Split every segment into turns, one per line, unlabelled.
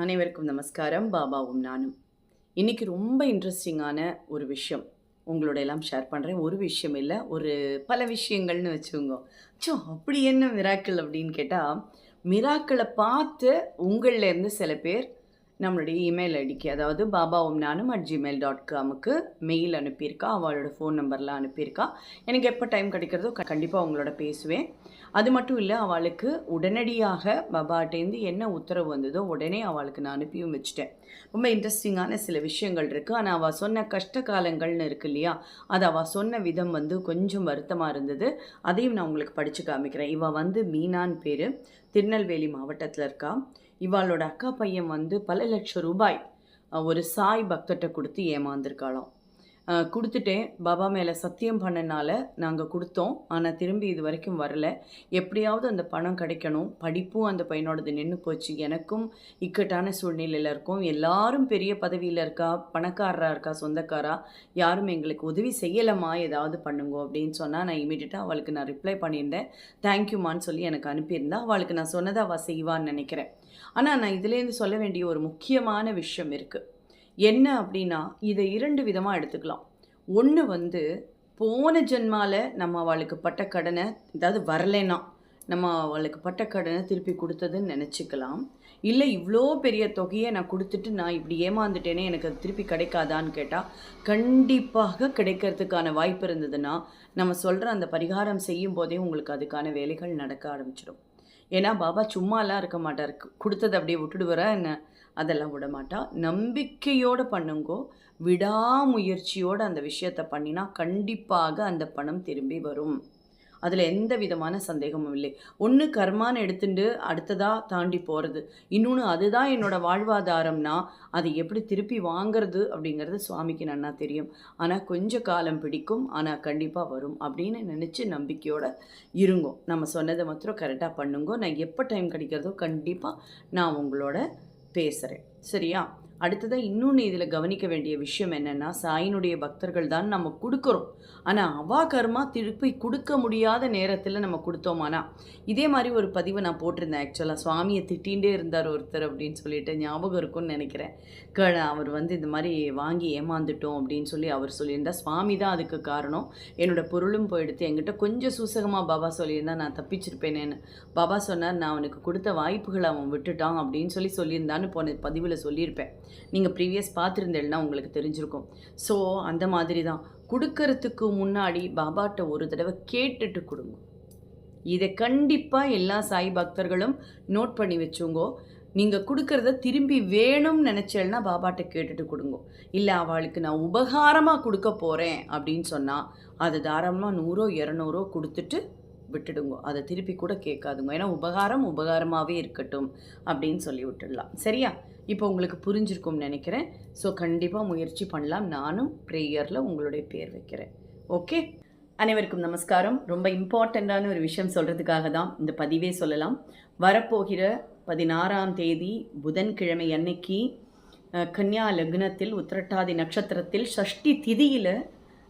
அனைவருக்கும் நமஸ்காரம். பாபாவும் நானும். இன்றைக்கி ரொம்ப இன்ட்ரெஸ்டிங்கான ஒரு விஷயம். உங்களோட எல்லாம் ஷேர் பண்ணுறேன் ஒரு விஷயம் இல்லை ஒரு பல விஷயங்கள்னு வச்சுக்கோங்க. சோ அப்படி என்ன மிராக்கிள் அப்படின்னு கேட்டால் மிராக்களை பார்த்து உங்கள்லேருந்து சில பேர் நம்மளுடைய இமெயில் ஐடிக்கு அதாவது பாபாவும் நானும் அட் ஜிமெயில் டாட் காமுக்கு மெயில் அனுப்பியிருக்கா அவளோட ஃபோன் நம்பர்லாம் அனுப்பியிருக்கா. எனக்கு எப்போ டைம் கிடைக்கிறதோ கண்டிப்பாக அவங்களோட பேசுவேன். அது மட்டும் இல்லை அவளுக்கு உடனடியாக பாபாட்டேருந்து என்ன உத்தரவு வந்ததோ உடனே அவளுக்கு நான் அனுப்பியும் வச்சுட்டேன். ரொம்ப இன்ட்ரெஸ்டிங்கான சில விஷயங்கள் இருக்குது ஆனால் அவள் சொன்ன கஷ்ட காலங்கள்னு இருக்கு இல்லையா? அது அவள் சொன்ன விதம் வந்து கொஞ்சம் வருத்தமாக இருந்தது. அதையும் நான் உங்களுக்கு படித்து காமிக்கிறேன். இவள் வந்து மீனான் பேர். திருநெல்வேலி மாவட்டத்தில் இருக்கா. இவாளோட அக்கா பையன் வந்து பல லட்சம் ரூபாய் ஒரு சாய் பக்தர்கிட்ட கொடுத்து ஏமாந்துருக்காளாம். கொடுத்துட்டேன். பாபா மேலே சத்தியம் பண்ணனால நாங்கள் கொடுத்தோம். ஆனால் திரும்பி இது வரைக்கும் வரல. எப்படியாவது அந்த பணம் கிடைக்கணும். படிப்பும் அந்த பையனோடது நின்று போச்சு. எனக்கும் இக்கட்டான சூழ்நிலையில் இருக்கும். எல்லாரும் பெரிய பதவியில் இருக்கா பணக்காரராக இருக்கா சொந்தக்காரா யாரும் எங்களுக்கு உதவி செய்யலம்மா ஏதாவது பண்ணுங்க அப்படின்னு சொன்னால் நான் இமீடியட்டாக அவளுக்கு நான் ரிப்ளை பண்ணியிருந்தேன். தேங்க்யூமான்னு சொல்லி எனக்கு அனுப்பியிருந்தா அவளுக்கு நான் சொன்னதை அவள் செய்வான்னு நினைக்கிறேன். ஆனால் நான் இதுலேருந்து சொல்ல வேண்டிய ஒரு முக்கியமான விஷயம் இருக்குது என்ன அப்படின்னா இதை இரண்டு விதமாக எடுத்துக்கலாம். ஒன்று வந்து போன ஜென்மாவில் நம்ம அவளுக்கு பட்ட கடனை ஏதாவது வரலைன்னா நம்ம அவளுக்கு பட்ட கடனை திருப்பி கொடுத்ததுன்னு நினச்சிக்கலாம். இல்லை இவ்வளோ பெரிய தொகையை நான் கொடுத்துட்டு நான் இப்படி ஏமாந்துட்டேனே எனக்கு அது திருப்பி கிடைக்காதான்னு கேட்டால் கண்டிப்பாக கிடைக்கிறதுக்கான வாய்ப்பு இருந்ததுன்னா நம்ம சொல்கிற அந்த பரிகாரம் செய்யும் போதே உங்களுக்கு அதுக்கான வேலைகள் நடக்க ஆரம்பிச்சிடும். ஏன்னா பாபா சும்மாலாம் இருக்க மாட்டார். கொடுத்தது கொடுத்ததை அப்படியே விட்டுடுவாரா என்ன? அதெல்லாம் விட மாட்டா. நம்பிக்கையோடு பண்ணுங்கோ. விடாமுயற்சியோடு அந்த விஷயத்தை பண்ணினா கண்டிப்பாக அந்த பணம் திரும்பி வரும். அதில் எந்த விதமான சந்தேகமும் இல்லை. ஒன்று கர்மான்னு எடுத்துட்டு அடுத்ததாக தாண்டி போகிறது இன்னொன்று அதுதான் என்னோடய வாழ்வாதாரம்னா அதை எப்படி திருப்பி வாங்குறது அப்படிங்கிறது சுவாமிக்கு நன்னா தெரியும். ஆனால் கொஞ்ச காலம் பிடிக்கும் ஆனால் கண்டிப்பாக வரும் அப்படின்னு நினச்சி நம்பிக்கையோடு இருங்கோ. நம்ம சொன்னதை மாத்திரம் கரெக்டாக பண்ணுங்கோ. நான் எப்போ டைம் கிடைக்கிறதோ கண்டிப்பாக நான் உங்களோட பேசுகிறேன் சரியா? அடுத்ததாக இன்னொன்று இதில் கவனிக்க வேண்டிய விஷயம் என்னென்னா சாயினுடைய பக்தர்கள் தான் நம்ம கொடுக்குறோம். ஆனால் அவா கர்மா திருப்பி கொடுக்க முடியாத நேரத்தில் நம்ம கொடுத்தோமானா? இதே மாதிரி ஒரு பதிவை நான் போட்டிருந்தேன் ஆக்சுவலாக சுவாமியை திட்டிகிட்டே இருந்தார் ஒருத்தர் அப்படின்னு சொல்லிட்டு ஞாபகம் இருக்கும்னு நினைக்கிறேன். க அவர் வந்து இந்த மாதிரி வாங்கி ஏமாந்துட்டோம் அப்படின்னு சொல்லி அவர் சொல்லியிருந்தா சுவாமி தான் அதுக்கு காரணம். என்னோட பொருளும் போயிடுத்து என்கிட்ட கொஞ்சம் சூசகமாக பாபா சொல்லியிருந்தா நான் தப்பிச்சிருப்பேனேன்னு. பாபா சொன்னார் நான் அவனுக்கு கொடுத்த வாய்ப்புகளை அவன் விட்டுட்டான் அப்படின்னு சொல்லி சொல்லியிருந்தான்னு போன பதிவில் சொல்லியிருப்பேன். நீங்கள் ப்ரீவியஸ் பார்த்துருந்தேன்னா உங்களுக்கு தெரிஞ்சிருக்கும். ஸோ அந்த மாதிரி தான் கொடுக்கறதுக்கு முன்னாடி பாபாட்ட ஒரு தடவை கேட்டுட்டு கொடுங்க. இதை கண்டிப்பாக எல்லா சாய் பக்தர்களும் நோட் பண்ணி வச்சுங்கோ. நீங்கள் கொடுக்கறத திரும்பி வேணும்னு நினச்சேன்னா பாபாட்ட கேட்டுட்டு கொடுங்க. இல்லை அவளுக்கு நான் உபகாரமாக கொடுக்க போகிறேன் அப்படின்னு சொன்னால் அது தாராளமாக நூறோ இரநூறோ கொடுத்துட்டு விட்டுடுங்க. அதை திருப்பி கூட கேட்காதுங்க. ஏன்னா உபகாரம் உபகாரமாகவே இருக்கட்டும் அப்படின்னு சொல்லி விட்டுடலாம். சரியா? இப்போ உங்களுக்கு புரிஞ்சிருக்கும்னு நினைக்கிறேன். ஸோ கண்டிப்பாக முயற்சி பண்ணலாம். நானும் ப்ரேயரில் உங்களுடைய பேர் வைக்கிறேன். ஓகே அனைவருக்கும் நமஸ்காரம். ரொம்ப இம்பார்ட்டண்ட்டான ஒரு விஷயம் சொல்கிறதுக்காக தான் இந்த பதிவே சொல்லலாம். வரப்போகிற பதினாறாம் தேதி புதன்கிழமை அன்னைக்கு கன்யா லக்னத்தில் உத்திரட்டாதி நட்சத்திரத்தில் ஷஷ்டி திதியில்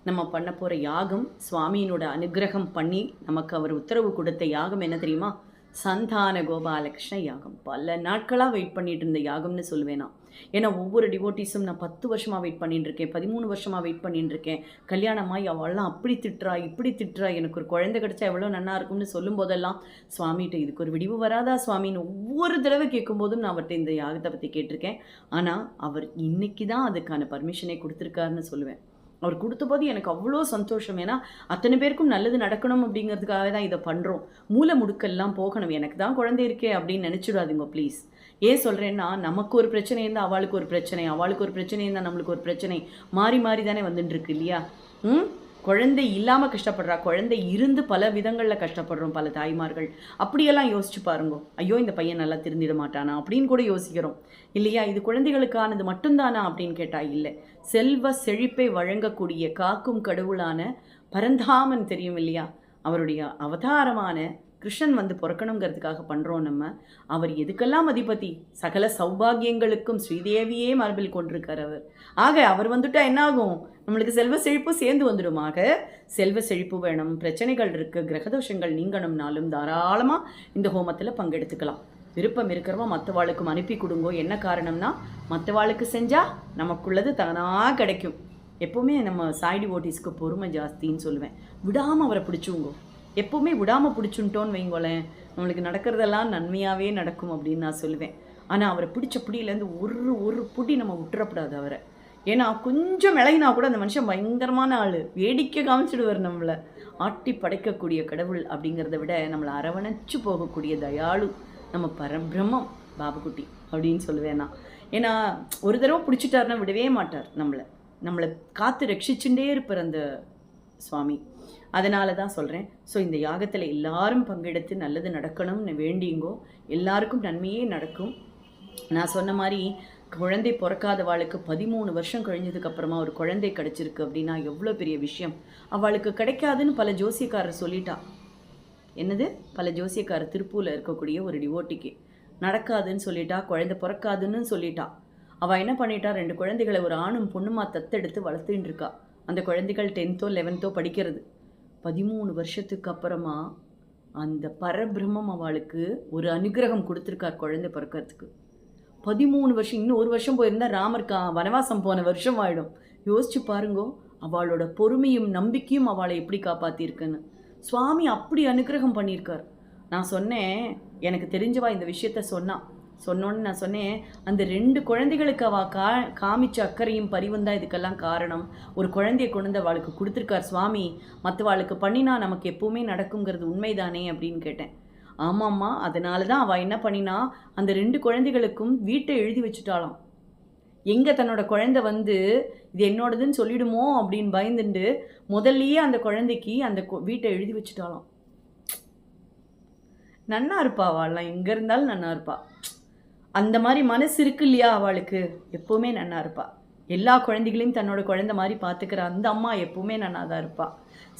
நம்ம பண்ண போகிற யாகம் சுவாமியினோட அனுகிரகம் பண்ணி நமக்கு அவர் உத்தரவு கொடுத்த யாகம் என்ன தெரியுமா? சந்தான கோபாலகிருஷ்ண யாகம். பல நாட்களாக வெயிட் பண்ணிட்டு இருந்த யாகம்னு சொல்லுவேன். நான் ஏன்னா ஒவ்வொரு டிவோட்டிஸும் நான் பத்து வருஷமாக வெயிட் பண்ணிட்டு இருக்கேன். பதிமூணு வருஷமாக வெயிட் பண்ணிட்டு இருக்கேன். கல்யாணமாய் அவள்லாம் அப்படி திட்டுறா இப்படி திட்டுறா. எனக்கு ஒரு குழந்தை கிடச்சா எவ்வளோ நன்னா இருக்கும்னு சொல்லும் போதெல்லாம் சுவாமிகிட்ட இதுக்கு ஒரு விடிவு வராதா சுவாமின்னு? ஒவ்வொரு தடவை கேட்கும்போதும் நான் அவர்கிட்ட இந்த யாகத்தை பற்றி கேட்டிருக்கேன். ஆனால் அவர் இன்னைக்கு தான் அதுக்கான பர்மிஷனை கொடுத்துருக்காருன்னு சொல்லுவேன். அவர் கொடுத்தபோது எனக்கு அவ்வளோ சந்தோஷம். ஏன்னா அத்தனை பேருக்கும் நல்லது நடக்கணும் அப்படிங்கிறதுக்காக தான் இதை பண்ணுறோம் மூல முடுக்கெல்லாம் போகணும். எனக்கு தான் குழந்தை இருக்கே அப்படின்னு நினச்சிடாதீங்க ப்ளீஸ் ஏன் சொல்கிறேன்னா நமக்கு ஒரு பிரச்சனை இருந்தால் அவளுக்கு ஒரு பிரச்சனை. அவளுக்கு ஒரு பிரச்சனை இருந்தால் நம்மளுக்கு ஒரு பிரச்சனை. மாறி மாறி தானே வந்துட்டுருக்கு இல்லையா? ம்? குழந்தை இல்லாமல் கஷ்டப்படுறா. குழந்தை இருந்து பல விதங்களில் கஷ்டப்படுறோம் பல தாய்மார்கள். அப்படியெல்லாம் யோசிச்சு பாருங்க. ஐயோ இந்த பையன் நல்லா திருந்திட மாட்டானா? அப்படின்னு கூட யோசிக்கிறோம். இல்லையா? இது குழந்தைகளுக்கானது மட்டும்தானா அப்படின்னு கேட்டால் இல்லை. செல்வ செழிப்பை வழங்கக்கூடிய காக்கும் கடவுளான பரந்தாமன் தெரியும் இல்லையா? அவருடைய அவதாரமான கிருஷ்ணன் வந்து பிறக்கணுங்கிறதுக்காக பண்ணுறோம் நம்ம. அவர் எதுக்கெல்லாம் அதிபதி? சகல சௌபாகியங்களுக்கும் ஸ்ரீதேவியே மார்பில் கொண்டிருக்கார் அவர். ஆக அவர் வந்துட்டா என்ன ஆகும் நம்மளுக்கு செல்வ செழிப்பும் சேர்ந்து வந்துடுமாக செல்வ செழிப்பு வேணும் பிரச்சனைகள் இருக்குது கிரகதோஷங்கள் நீங்கணும்னாலும் தாராளமாக இந்த ஹோமத்தில் பங்கெடுத்துக்கலாம். விருப்பம் இருக்கிறவோ மற்றவாளுக்கும் அனுப்பி கொடுங்கோ. என்ன காரணம்னா மற்றவாளுக்கு செஞ்சால் நமக்குள்ளது தானாக கிடைக்கும். எப்போவுமே நம்ம சாய்டி ஓட்டிஸ்க்கு பொறுமை ஜாஸ்தின்னு சொல்லுவேன். விடாமல் அவரை பிடிச்சுங்கோ. எப்போவுமே விடாமல் பிடிச்சுட்டோன்னு வைங்கோலேன் நம்மளுக்கு நடக்கிறதெல்லாம் நன்மையாகவே நடக்கும் அப்படின்னு நான் சொல்லுவேன். ஆனால் அவரை பிடிச்ச பிடியிலேருந்து ஒரு ஒரு பிடி நம்ம விட்டுறப்படாது அவரை. ஏன்னா கொஞ்சம் விலகினா கூட அந்த மனுஷன் பயங்கரமான ஆள். வேடிக்கை காமிச்சிடுவார் நம்மளை. ஆட்டி படைக்கக்கூடிய கடவுள் அப்படிங்கிறத விட நம்மளை அரவணைச்சு போகக்கூடிய தயாளு நம்ம பரபிரம்மம் பாபுக்குட்டி அப்படின்னு சொல்லுவேன் நான். ஏன்னா ஒரு தடவை பிடிச்சிட்டாருன்னா விடவே மாட்டார் நம்மளை. நம்மளை காத்து ரட்சிச்சுட்டே இருப்பார் அந்த சுவாமி. அதனால தான் சொல்கிறேன் ஸோ இந்த யாகத்தில் எல்லாரும் பங்கெடுத்து நல்லது நடக்கணும்னு வேண்டிங்கோ எல்லாருக்கும் நன்மையே நடக்கும். நான் சொன்ன மாதிரி குழந்தை பிறக்காதவாளுக்கு பதிமூணு வருஷம் கழிஞ்சதுக்கு அப்புறமா ஒரு குழந்தை கிடச்சிருக்கு அப்படின்னா எவ்வளோ பெரிய விஷயம். அவளுக்கு கிடைக்காதுன்னு பல ஜோசியக்காரர் சொல்லிட்டா. என்னது? பல ஜோசியக்காரர் திருப்பூரில் இருக்கக்கூடிய ஒரு டிவோட்டிக்கு. நடக்காதுன்னு சொல்லிட்டா குழந்தை பிறக்காதுன்னு சொல்லிட்டா. அவள் என்ன பண்ணிட்டா? ரெண்டு குழந்தைகளை ஒரு ஆணும் பொண்ணுமா தத்தெடுத்து வளர்த்துட்டு இருக்கா. அந்த குழந்தைகள் டென்த்தோ லெவன்த்தோ படிக்கிறது. பதிமூணு வருஷத்துக்கு அப்புறமா அந்த பரபிரம்மம் அவளுக்கு ஒரு அனுகிரகம் கொடுத்துருக்கார் குழந்தை பிறக்கிறதுக்கு. பதிமூணு வருஷம் இன்னும் ஒரு வருஷம் போயிருந்தால் ராமர் கா வனவாசம் போன வருஷம் ஆகிடும் யோசிச்சு பாருங்கோ அவளோட பொறுமையும் நம்பிக்கையும் அவளை எப்படி காப்பாத்திருக்குன்னு. சுவாமி அப்படி அனுகிரகம் பண்ணியிருக்கார். நான் சொன்னேன் எனக்கு தெரிஞ்சவா இந்த விஷயத்த சொன்னான் சொன்னோன்னு நான் சொன்னேன் அந்த ரெண்டு குழந்தைகளுக்கு அவ கா காமிச்ச அக்கறையும் பரிவும் தான் இதுக்கெல்லாம் காரணம். ஒரு குழந்தைய கொண்டு வந்து அவளுக்கு கொடுத்துருக்கார் சுவாமி மற்றவாளுக்கு பண்ணினா நமக்கு எப்பவுமே நடக்குங்கிறது உண்மைதானே அப்படின்னு கேட்டேன். ஆமாம்மா அதனால தான் அவள் என்ன பண்ணினா அந்த ரெண்டு குழந்தைகளுக்கும் வீட்டை எழுதி வச்சுட்டாளாம். எங்கே தன்னோட குழந்தை வந்து இது என்னோடதுன்னு சொல்லிடுமோ அப்படின்னு பயந்துண்டு முதல்லையே அந்த குழந்தைக்கு அந்த கொ- வீட்டை எழுதி வச்சுட்டாலாம் நன்னா இருப்பா அவள்லாம் எங்கே இருந்தாலும் நன்னா இருப்பா. அந்த மாதிரி மனசு இருக்கு இல்லையா அவளுக்கு? எப்போவுமே நன்னா இருப்பா. எல்லா குழந்தைகளையும் தன்னோட குழந்தை மாதிரி பார்த்துக்கிற அந்த அம்மா எப்பவுமே நன்னா தான் இருப்பா.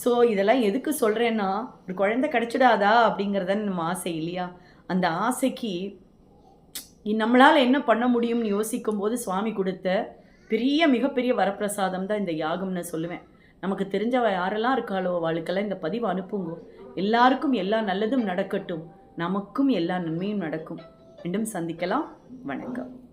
ஸோ இதெல்லாம் எதுக்கு சொல்கிறேன்னா ஒரு குழந்தை கிடச்சிடாதா அப்படிங்கிறத நம்ம ஆசை இல்லையா? அந்த ஆசைக்கு நம்மளால் என்ன பண்ண முடியும்னு யோசிக்கும் போது சுவாமி கொடுத்த பெரிய மிகப்பெரிய வரப்பிரசாதம் தான் இந்த யாகம்னு சொல்லுவேன். நமக்கு தெரிஞ்சவ யாரெல்லாம் இருக்காளோ அவளுக்கெல்லாம் இந்த பதிவு அனுப்புங்க. எல்லாருக்கும் எல்லா நல்லதும் நடக்கட்டும். நமக்கும் எல்லா நன்மையும் நடக்கும். மீண்டும் சந்திக்கலாம். வணக்கம்.